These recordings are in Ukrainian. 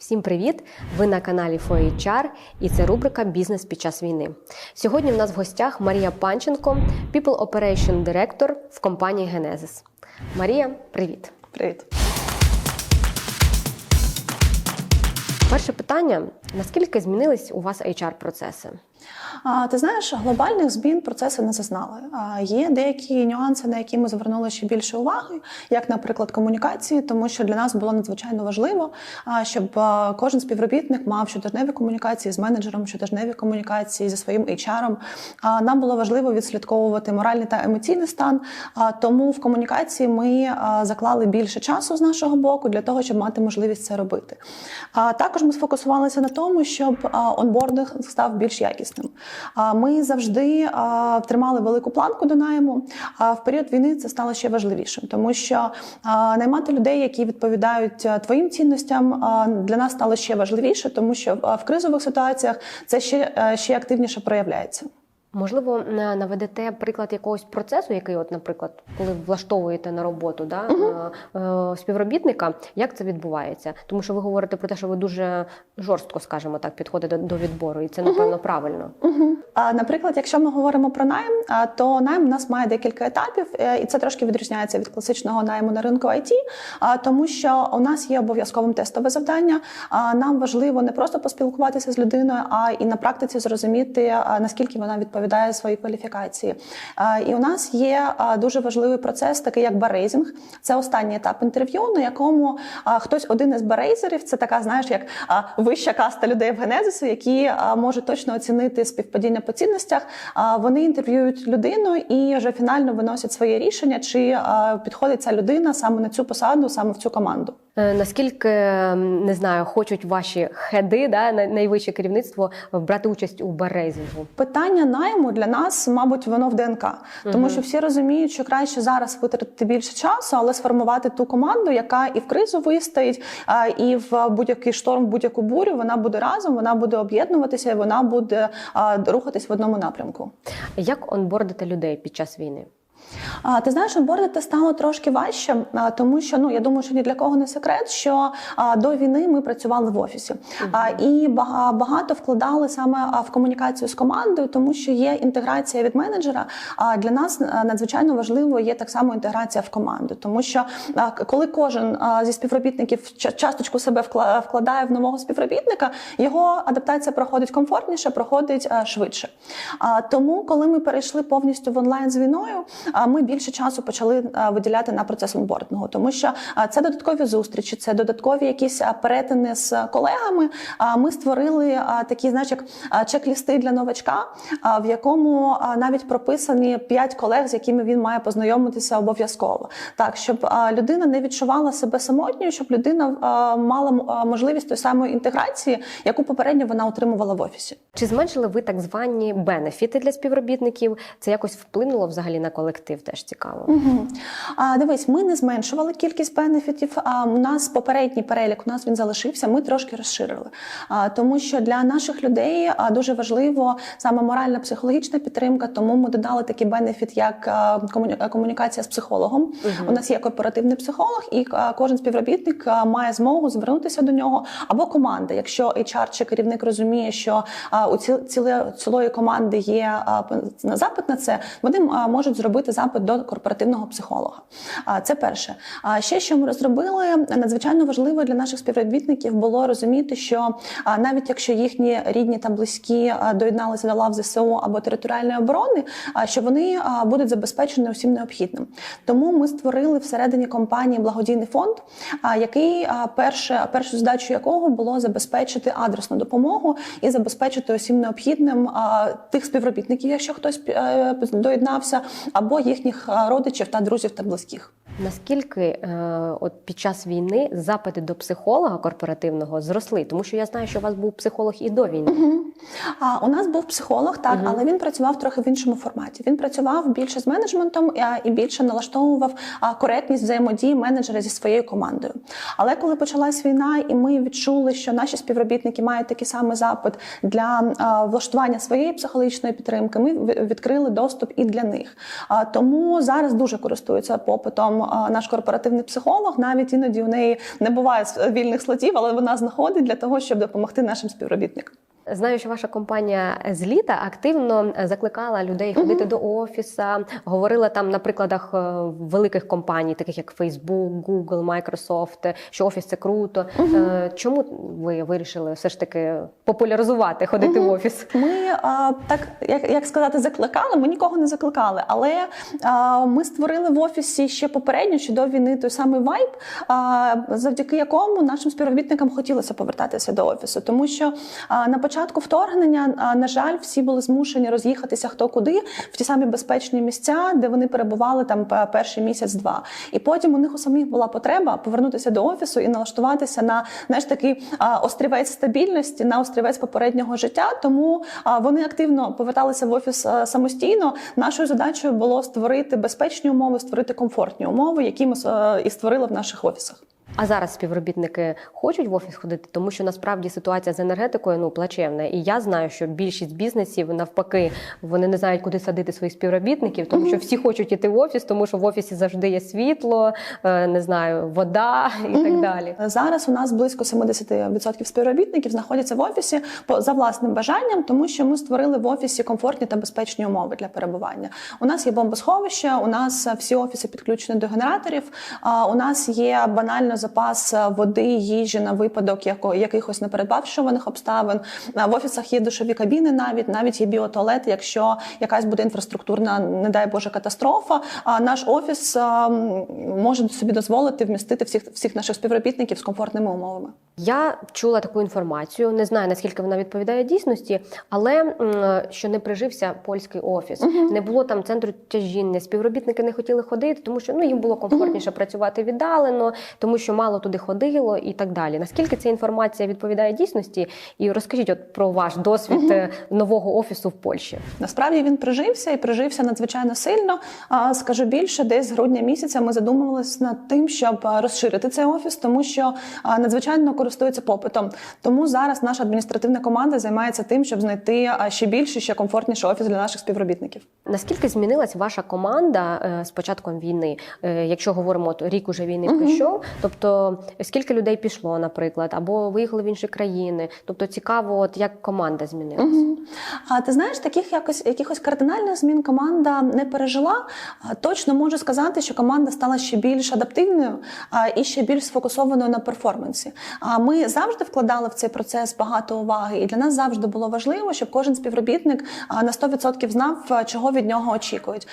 Всім привіт! Ви на каналі FOHR і це рубрика Бізнес під час війни. Сьогодні в нас в гостях Марія Панченко, People Operation Director в компанії Genesis. Марія, привіт! Привіт. Перше питання: наскільки змінились у вас HR-процеси? А, ти знаєш, глобальних змін процеси не зазнали. Є деякі нюанси, на які ми звернули ще більше уваги, як, наприклад, комунікації, тому що для нас було надзвичайно важливо, щоб кожен співробітник мав щотижневі комунікації з менеджером, щотижневі комунікації зі своїм HR. Нам було важливо відслідковувати моральний та емоційний стан. Тому в комунікації ми заклали більше часу з нашого боку для того, щоб мати можливість це робити. Також ми сфокусувалися на тому, щоб онбординг став більш якісним. А, Ми завжди тримали велику планку до найму. А в період війни це стало ще важливішим, тому що наймати людей, які відповідають твоїм цінностям, для нас стало ще важливіше, тому що в кризових ситуаціях це ще, е, ще активніше проявляється. Можливо, на- наведете приклад якогось процесу, який, от, наприклад, коли влаштовуєте на роботу да, е, співробітника, як це відбувається? Тому що ви говорите про те, що ви дуже жорстко, скажімо так, підходите до, відбору, і це напевно правильно. Угу. А, наприклад, якщо ми говоримо про найм, то найм у нас має декілька етапів, е, і це трошки відрізняється від класичного найму на ринку IT, тому що у нас є обов'язковим тестове завдання. Нам важливо не просто поспілкуватися з людиною, а і на практиці зрозуміти, наскільки вона відповідає своїй кваліфікації. І у нас є дуже важливий процес, такий як барейзинг. Це останній етап інтерв'ю, на якому хтось один із барейзерів, це така, знаєш, як вища каста людей в генезису, які можуть точно оцінити співпадіння по цінностях. Вони інтерв'юють людину і вже фінально виносять своє рішення, чи підходить ця людина саме на цю посаду, саме в цю команду. Е, Наскільки не знаю, хочуть ваші хеди, да, най- найвище керівництво брати участь у березінгу? Питання найму для нас, мабуть, воно в ДНК, тому що всі розуміють, що краще зараз витратити більше часу, але сформувати ту команду, яка і в кризу вистоїть, і в будь-який шторм, в будь-яку бурю вона буде разом, вона буде об'єднуватися, і вона буде рухатись в одному напрямку. Як онбордити людей під час війни? А, ти знаєш, онбордити стало трошки важче, а, тому що ну я думаю, що ні для кого не секрет, що а, до війни ми працювали в офісі а, і бага- багато вкладали саме в комунікацію з командою, тому що є інтеграція від менеджера. А для нас надзвичайно важливо є так само інтеграція в команду, тому що а, коли кожен а, зі співробітників часточку себе вкла- вкладає в нового співробітника, його адаптація проходить комфортніше, проходить а, швидше. А, тому, коли ми перейшли повністю в онлайн з війною, ми більше часу почали виділяти на процес онбордингу, тому що це додаткові зустрічі, це додаткові якісь перетини з колегами. Ми створили такі, знаєш, як чек-лісти для новачка, в якому навіть прописані п'ять колег, з якими він має познайомитися обов'язково. Так, щоб людина не відчувала себе самотньою, щоб людина мала можливість тої самої інтеграції, яку попередньо вона отримувала в офісі. Чи зменшили ви так звані бенефіти для співробітників? Це якось вплинуло взагалі на колектив? Теж цікаво. Угу. А, дивись, ми не зменшували кількість бенефітів. А у нас попередній перелік, у нас він залишився. Ми трошки розширили. А, тому що для наших людей а, дуже важливо саме моральна психологічна підтримка. Тому ми додали такий бенефіт, як а, комуні- комунікація з психологом. У нас є корпоративний психолог, і а, кожен співробітник а, має змогу звернутися до нього або команда. Якщо HR чи керівник розуміє, що а, у ці- ціле- цілої команди є а, запит на це, вони а, можуть зробити запит до корпоративного психолога. Це перше. А ще що ми розробили, надзвичайно важливо для наших співробітників було розуміти, що навіть якщо їхні рідні та близькі доєдналися до лав ЗСУ або територіальної оборони, що вони будуть забезпечені усім необхідним. Тому ми створили всередині компанії благодійний фонд, який перше, першу задачу якого було забезпечити адресну допомогу і забезпечити усім необхідним тих співробітників, якщо хтось е, доєднався, або їхніх родичів та друзів та близьких. Наскільки е, от під час війни запити до психолога корпоративного зросли? Тому що я знаю, що у вас був психолог і до війни. Мгм. А у нас був психолог, так, але він працював трохи в іншому форматі. Він працював більше з менеджментом і більше налаштовував коректність взаємодії менеджера зі своєю командою. Але коли почалась війна, і ми відчули, що наші співробітники мають такий самий запит для влаштування своєї психологічної підтримки, ми відкрили доступ і для них. Тому зараз дуже користується попитом наш корпоративний психолог. Навіть іноді у неї не буває вільних слотів, але вона знаходить для того, щоб допомогти нашим співробітникам. Знаю, що ваша компанія з літа активно е, закликала людей ходити до офіса, говорила там на прикладах е, великих компаній, таких як Facebook, Google, Microsoft, що офіс це круто. Е, Чому ви вирішили все ж таки популяризувати ходити в офіс? Ми а, так як, як сказати, закликали. Ми нікого не закликали, але а, ми створили в офісі ще попередньо ще до війни той самий вайб, а, завдяки якому нашим співробітникам хотілося повертатися до офісу, тому що на початку вторгнення, на жаль, всі були змушені роз'їхатися хто куди в ті самі безпечні місця, де вони перебували там перший місяць-два. І потім у них у самих була потреба повернутися до офісу і налаштуватися на знаєш, такий острівець стабільності, на острівець попереднього життя. Тому вони активно поверталися в офіс самостійно. Нашою задачею було створити безпечні умови, створити комфортні умови, які ми е, і створили в наших офісах. А зараз співробітники хочуть в офіс ходити, тому що насправді ситуація з енергетикою ну плачевна. І я знаю, що більшість бізнесів навпаки вони не знають, куди садити своїх співробітників, тому що всі хочуть іти в офіс, тому що в офісі завжди є світло, е, не знаю, вода і так далі. Зараз у нас близько 70% співробітників знаходяться в офісі за власним бажанням, тому що ми створили в офісі комфортні та безпечні умови для перебування. У нас є бомбосховище, у нас всі офіси підключені до генераторів. У нас є банально запас е, води, їжі на випадок якихось непередбачуваних обставин. В офісах є душові кабіни, навіть навіть є біотуалет, якщо якась буде інфраструктурна, не дай Боже, катастрофа. Наш офіс е, може собі дозволити вмістити всіх всіх наших співробітників з комфортними умовами. Я чула таку інформацію, не знаю наскільки вона відповідає дійсності, але що не прижився польський офіс, не було там центру тяжіння. Співробітники не хотіли ходити, тому що ну їм було комфортніше працювати віддалено, тому що мало туди ходило і так далі. Наскільки ця інформація відповідає дійсності? І розкажіть от про ваш досвід е, нового офісу в Польщі. Насправді він прижився і прижився надзвичайно сильно. А, Скажу більше, десь з грудня місяця ми задумувалися над тим, щоб розширити цей офіс, тому що надзвичайно користується попитом. Тому зараз наша адміністративна команда займається тим, щоб знайти ще більший, ще комфортніший офіс для наших співробітників. Наскільки змінилась ваша команда е, з початком війни? Е, Якщо говоримо, от рік уже війни пройшов, тобто скільки людей пішло, наприклад, або виїхали в інші країни? Тобто цікаво, от як команда змінилась? Мгм. А ти знаєш, таких якось якихось кардинальних змін команда не пережила. Точно можу сказати, що команда стала ще більш адаптивною і ще більш сфокусованою на перформансі. Ми завжди вкладали в цей процес багато уваги, і для нас завжди було важливо, щоб кожен співробітник на 100% знав, чого від нього очікують.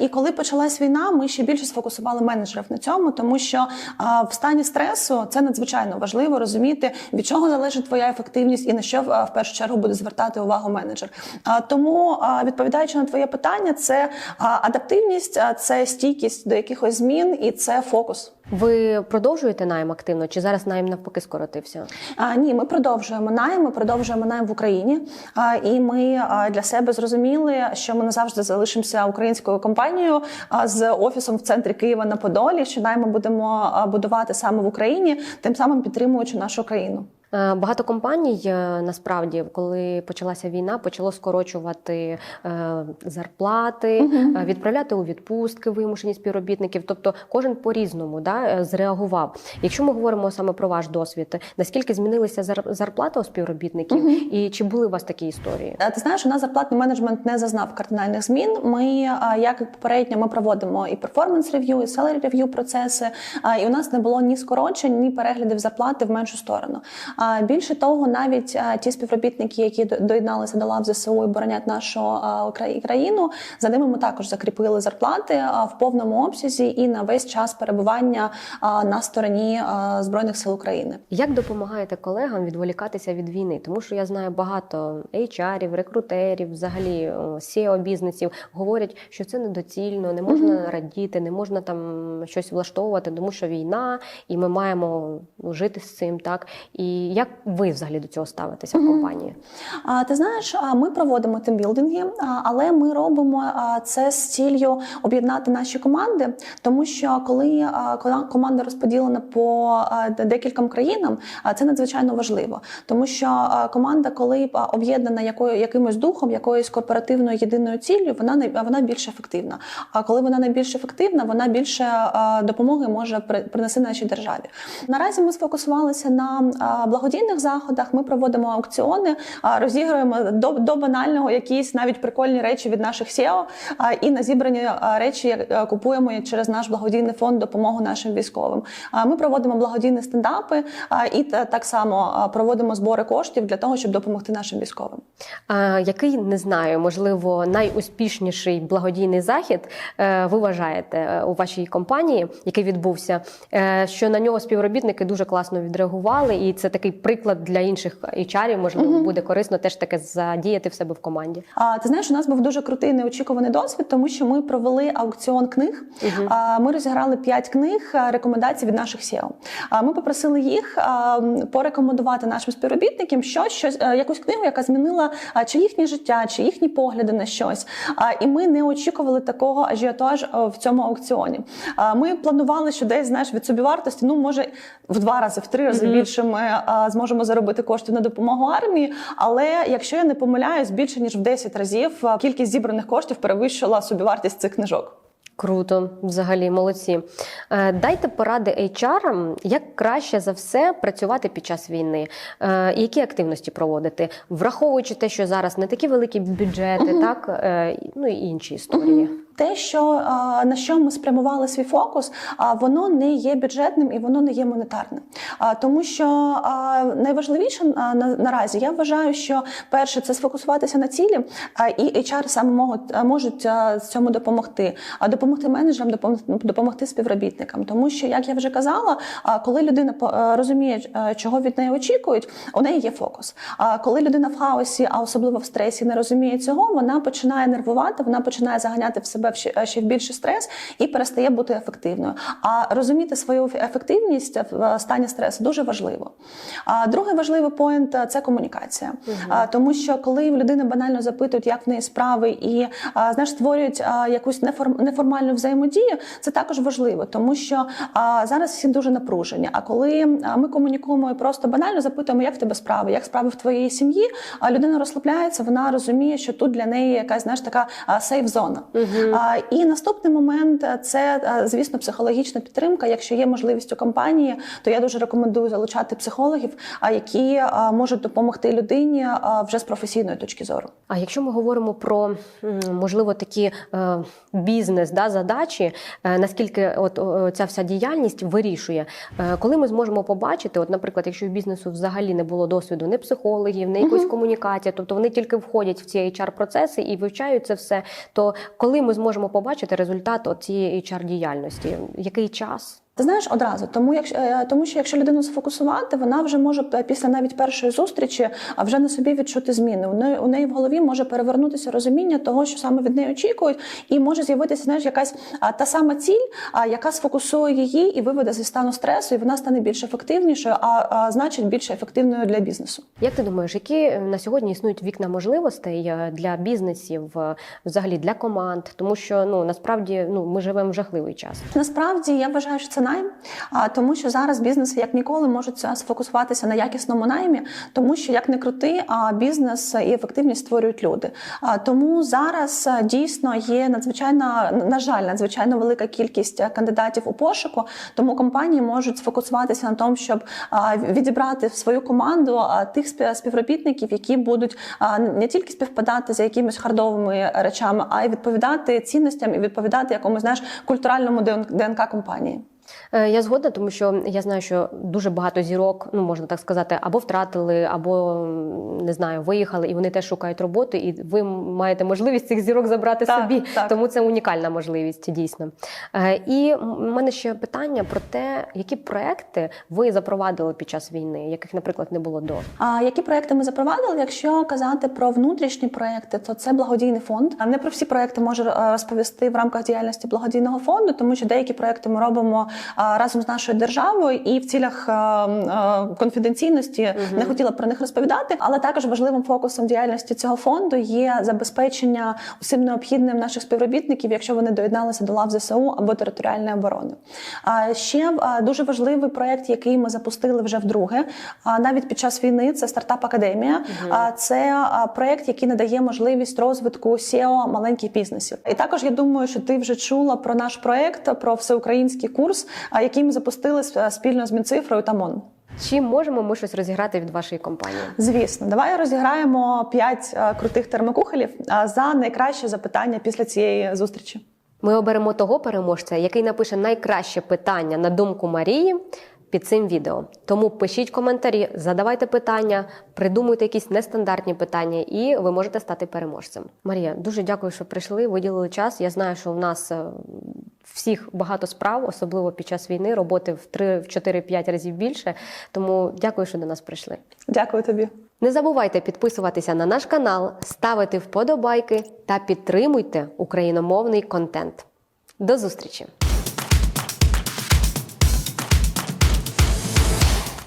І коли почалась війна, ми ще більше сфокусували менеджерів на цьому, тому що в стані стресу це надзвичайно важливо розуміти, від чого залежить твоя ефективність і на що в першу чергу буде звертати увагу менеджер. Тому, відповідаючи на твоє питання, це адаптивність, це стійкість до якихось змін і це фокус. Ви продовжуєте найм активно, чи зараз найм навпаки скоротився? А, ні, ми продовжуємо найм, ми продовжуємо найм в Україні. А, і ми а, для себе зрозуміли, що ми назавжди залишимося українською компанією а, з офісом в центрі Києва на Подолі. Що найм ми будемо будувати саме в Україні, тим самим підтримуючи нашу країну. Е, Багато компаній е, насправді, коли почалася війна, почало скорочувати е, зарплати, відправляти у відпустки вимушені співробітників. Тобто кожен по-різному да, зреагував. Якщо ми говоримо саме про ваш досвід, наскільки змінилися зар- зарплата у співробітників, і чи були у вас такі історії? Ти знаєш, у нас зарплатний менеджмент не зазнав кардинальних змін. Ми, як і попередньо, ми проводимо і перформанс рев'ю, і селері рев'ю процеси. І у нас не було ні скорочень, ні переглядів зарплати в меншу сторону. Більше того, навіть ті співробітники, які доєдналися до лав ЗСУ і боронять нашу країну, за ними ми також закріпили зарплати в повному обсязі і на весь час перебування на стороні збройних сил України. Як допомагаєте колегам відволікатися від війни? Тому що я знаю багато HR-ів, рекрутерів, взагалі SEO бізнесів говорять, що це недоцільно, не можна радіти, не можна там щось влаштовувати, тому що війна, і ми маємо ну, жити з цим. Так і як ви взагалі до цього ставитеся в компанії? А ти знаєш, ми проводимо тимбілдинги, але ми робимо це з ціллю об'єднати наші команди, тому що коли команда розподілена по декільком країнам, це надзвичайно важливо, тому що команда, коли об'єднана якою якимось духом, якоюсь корпоративною єдиною ціллю, вона най- вона більш ефективна. А коли вона найбільш ефективна, вона більше допомоги може при- принести нашій державі. Наразі ми сфокусувалися на а, благодійних заходах. Ми проводимо аукціони, розігруємо до, до банального якісь навіть прикольні речі від наших SEO, і на зібрані речі е, купуємо через наш благодійний фонд допомогу нашим військовим. Ми проводимо благодійні стендапи і так само проводимо збори коштів для того, щоб допомогти нашим військовим. А, який не знаю, можливо, найуспішніший благодійний захід е, ви вважаєте е, у вашій компанії, який відбувся, що на нього співробітники дуже класно відреагували, і це такий приклад для інших HR, можливо, буде корисно теж таке задіяти в себе в команді. А ти знаєш, у нас був дуже крутий неочікуваний досвід, тому що ми провели аукціон книг. А, Ми розіграли п'ять книг рекомендацій від наших SEO. А Ми попросили їх порекомендувати нашим співробітникам щось, щось е, якусь книгу, яка змінила чи їхнє життя, чи їхні погляди на щось. А, І ми не очікували такого ажіотажу е, в цьому аукціоні. А, Ми планували, що десь знаєш від собівартості, ну може в два рази, в три рази більше ми а, зможемо заробити коштів на допомогу армії. Але якщо я не помиляюсь, більше ніж в 10 разів кількість зібраних коштів перевищила собівартість цих книжок. Круто, взагалі, молодці. Е, Дайте поради HR, як краще за все працювати під час війни, Е, які активності проводити, враховуючи те, що зараз не такі великі бюджети, так е, ну і інші історії. Те, що на що ми спрямували свій фокус, а, воно не є бюджетним і воно не є монетарним. Тому що найважливіше наразі я вважаю, що перше це сфокусуватися на цілі, і HR саме можуть, цьому допомогти, а допомогти менеджерам, допомогти, співробітникам. Тому що, як я вже казала, коли людина розуміє, чого від неї очікують, у неї є фокус. А коли людина в хаосі, а особливо в стресі, не розуміє цього, вона починає нервувати, вона починає заганяти в себе в ще, в більший стрес і перестає бути ефективною. А розуміти свою ефективність в стані стресу дуже важливо. А другий важливий поінт це комунікація. А, тому що коли в людини банально запитують, як в неї справи, і знаєш, створюють якусь неформ, неформальну взаємодію, це також важливо, тому що зараз всі дуже напружені. А коли ми комунікуємо і просто банально запитуємо, як в тебе справи, як справи в твоїй сім'ї, а людина розслабляється, вона розуміє, що тут для неї якась знаєш така сейф зона. А, І наступний момент е, це, е, звісно, психологічна підтримка. Якщо є можливість у компанії, то я дуже рекомендую залучати психологів, а які е, можуть допомогти людині вже з професійної точки зору. А якщо ми говоримо про можливо такі бізнес да, задачі, наскільки от ця вся діяльність вирішує, коли ми зможемо побачити, от, наприклад, якщо в бізнесу взагалі не було досвіду ні психологів, ні якоїсь комунікації, тобто вони тільки входять в ці HR-процеси і вивчають це все, то коли ми зможемо побачити результат цієї HR-діяльності, який час? Ти знаєш одразу, тому якщо е, тому, що якщо людину сфокусувати, вона вже може е, після навіть першої зустрічі а вже на собі відчути зміни. У неї у неї в голові може перевернутися розуміння того, що саме від неї очікують, і може з'явитися знаєш, якась та сама ціль, а, яка сфокусує її і виведе зі стану стресу, і вона стане більш ефективнішою, а, а значить більш ефективною для бізнесу. Як ти думаєш, які на сьогодні існують вікна можливостей е, для бізнесів, е, взагалі для команд? Тому що ну насправді ну ми живемо в жахливий час. Насправді я вважаю, що це найм, тому що зараз бізнеси як ніколи можуть е, сфокусуватися на якісному наймі, тому що як не крути, а бізнес і ефективність створюють люди. Тому зараз е, дійсно є надзвичайна на жаль, надзвичайно велика кількість е, кандидатів у пошуку. Тому компанії можуть сфокусуватися на тому, щоб відібрати в свою команду тих співробітників, які будуть не тільки співпадати за якимись хардовими речами, а й відповідати цінностям і відповідати якомусь знаєш культуральному ДНК компанії. Е, Я згодна, тому що я знаю, що дуже багато зірок, ну можна так сказати, або втратили, або не знаю, виїхали, і вони теж шукають роботи, і ви маєте можливість цих зірок забрати Так, собі. так. Тому це унікальна можливість, дійсно. Е, І в мене ще питання про те, які проекти ви запровадили під час війни, яких, наприклад, не було до. А які проекти ми запровадили? Якщо казати про внутрішні проекти, то це благодійний фонд. А не про всі проекти можу е, розповісти в рамках діяльності благодійного фонду, тому що деякі проекти ми робимо разом з нашою державою, і в цілях конфіденційності не хотіла про них розповідати. Але також важливим фокусом діяльності цього фонду є забезпечення усім необхідним наших співробітників, якщо вони доєдналися до лав ЗСУ або територіальної оборони. А ще дуже важливий проект, який ми запустили вже вдруге, навіть під час війни, це стартап академія. А це проект, який надає можливість розвитку SEO маленьких бізнесів. І також я думаю, що ти вже чула про наш проект, про всеукраїнський курс, який ми запустили спільно з Мінцифрою та МОН. Чи можемо ми щось розіграти від вашої компанії? Звісно, давай розіграємо п'ять е, крутих термокухолів за найкраще запитання після цієї зустрічі. Ми оберемо того переможця, який напише найкраще питання на думку Марії під цим відео. Тому пишіть коментарі, задавайте питання, придумуйте якісь нестандартні питання, і ви можете стати переможцем. Марія, дуже дякую, що прийшли, виділили час. Я знаю, що в нас е, всіх багато справ, особливо під час війни, роботи в 3, в 4-5 разів більше. Тому дякую, що до нас прийшли. Дякую тобі. Не забувайте підписуватися на наш канал, ставити вподобайки та підтримуйте україномовний контент. До зустрічі!